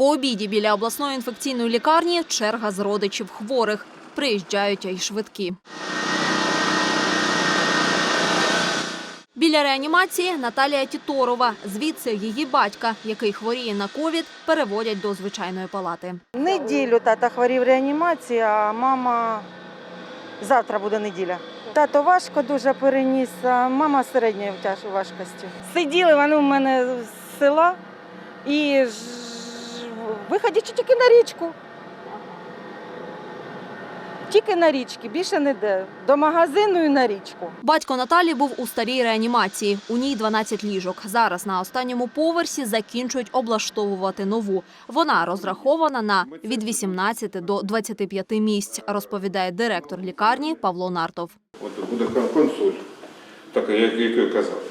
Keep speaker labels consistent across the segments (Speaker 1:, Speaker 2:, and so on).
Speaker 1: По обіді біля обласної інфекційної лікарні черга з родичів хворих. Приїжджають й швидкі. Біля реанімації Наталія Тіторова. Звідси її батька, який хворіє на ковід, переводять до звичайної палати.
Speaker 2: Неділю тата хворів реанімації, а мама завтра буде неділя. Тато важко дуже переніс, а мама середньої важкості. Сиділи вони у мене з села і ж... виходячи тільки на річку. Тільки на річки, більше не де. До магазину і на річку.
Speaker 1: Батько Наталі був у старій реанімації. У ній 12 ліжок. Зараз на останньому поверсі закінчують облаштовувати нову. Вона розрахована на від 18 до 25 місць, розповідає директор лікарні Павло Нартов.
Speaker 3: От буде кон- консоль, така, як, як я казав.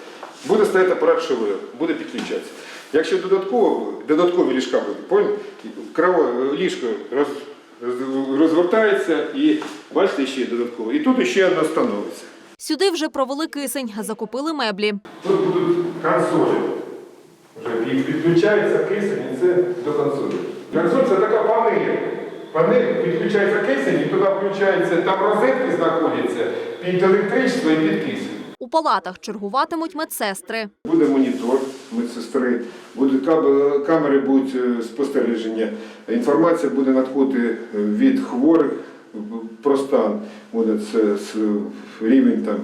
Speaker 3: Буде стояти апарат ШВР, буде підключатися. Якщо додатково, додаткові ліжка будуть? Краво, ліжко роз, роз- розвертається і бачите, ще додатково. І тут ще одна становиться.
Speaker 1: Сюди вже провели кисень, закупили меблі.
Speaker 3: Тут будуть консолі. Вже підключається кисень, і це до консолі. Консоль це така панель. Панель підключається кисень, і туди включається, там розетки знаходяться під електричество і під кисень.
Speaker 1: У палатах чергуватимуть медсестри.
Speaker 3: Буде монітор медсестри, будуть камери будуть е, спостереження. Інформація буде надходити е, від хворих про стан. Буде це рівень там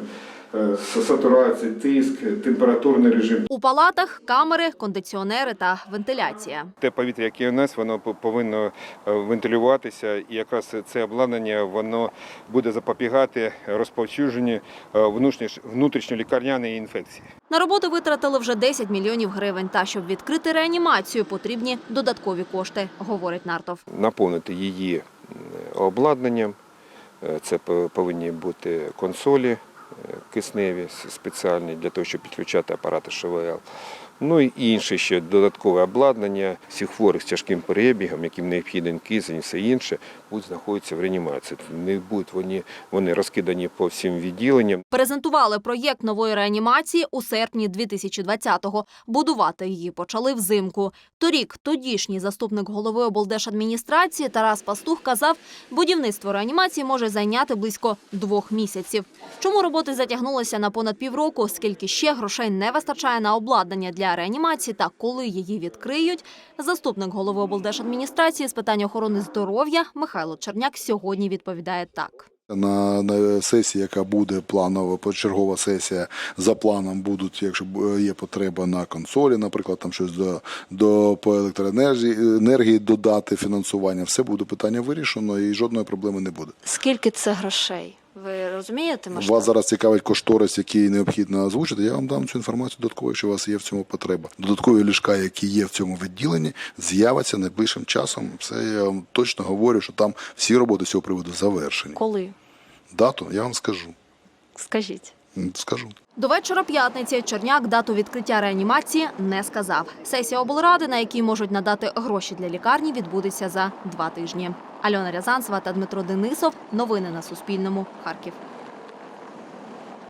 Speaker 3: е, с- сатурації, тиск, температурний режим.
Speaker 1: У палатах камери, кондиціонери та вентиляція.
Speaker 3: Те повітря, яке у нас, воно повинно е, вентилюватися, і якраз це обладнання воно буде запобігати розповсюдженню е, внутрішньолікарняної інфекції.
Speaker 1: На роботу витратили вже 10 мільйонів гривень. Та щоб відкрити реанімацію, потрібні додаткові кошти, говорить Нартов.
Speaker 3: наповнити її обладнанням. Це повинні бути консолі кисневі спеціальні для того, щоб підключати апарати ШВЛ. Ну і інше ще додаткове обладнання всіх хворих з тяжким перебігом, яким необхіден кисень все інше, будуть знаходитися в реанімації. Не будуть вони, вони розкидані по всім відділенням.
Speaker 1: Презентували проєкт нової реанімації у серпні 2020-го. Будувати її почали взимку. Торік тодішній заступник голови облдержадміністрації Тарас Пастух казав, будівництво реанімації може зайняти близько двох місяців. Чому роботи затягнулися на понад півроку, скільки ще грошей не вистачає на обладнання для реанімації та коли її відкриють, заступник голови облдержадміністрації з питань охорони здоров'я Михайло Черняк сьогодні відповідає так.
Speaker 4: На, на сесії, яка буде планова почергова сесія, за планом будуть, якщо є потреба на консолі, наприклад, там щось до, до по електроенергії енергії додати фінансування, все буде питання вирішено і жодної проблеми не буде.
Speaker 1: Скільки це грошей? Ви розумієте
Speaker 4: Вас зараз цікавить кошторис, який необхідно озвучити. Я вам дам цю інформацію додатково, якщо у вас є в цьому потреба. Додаткові ліжка, які є в цьому відділенні, з'являться найближчим часом. Це я вам точно говорю, що там всі роботи з цього приводу завершені.
Speaker 1: Коли?
Speaker 4: Дату я вам скажу.
Speaker 1: Скажіть.
Speaker 4: Скажу.
Speaker 1: До вечора п'ятниці Черняк дату відкриття реанімації не сказав. Сесія облради, на якій можуть надати гроші для лікарні, відбудеться за два тижні. Альона Рязанцева та Дмитро Денисов. Новини на Суспільному. Харків.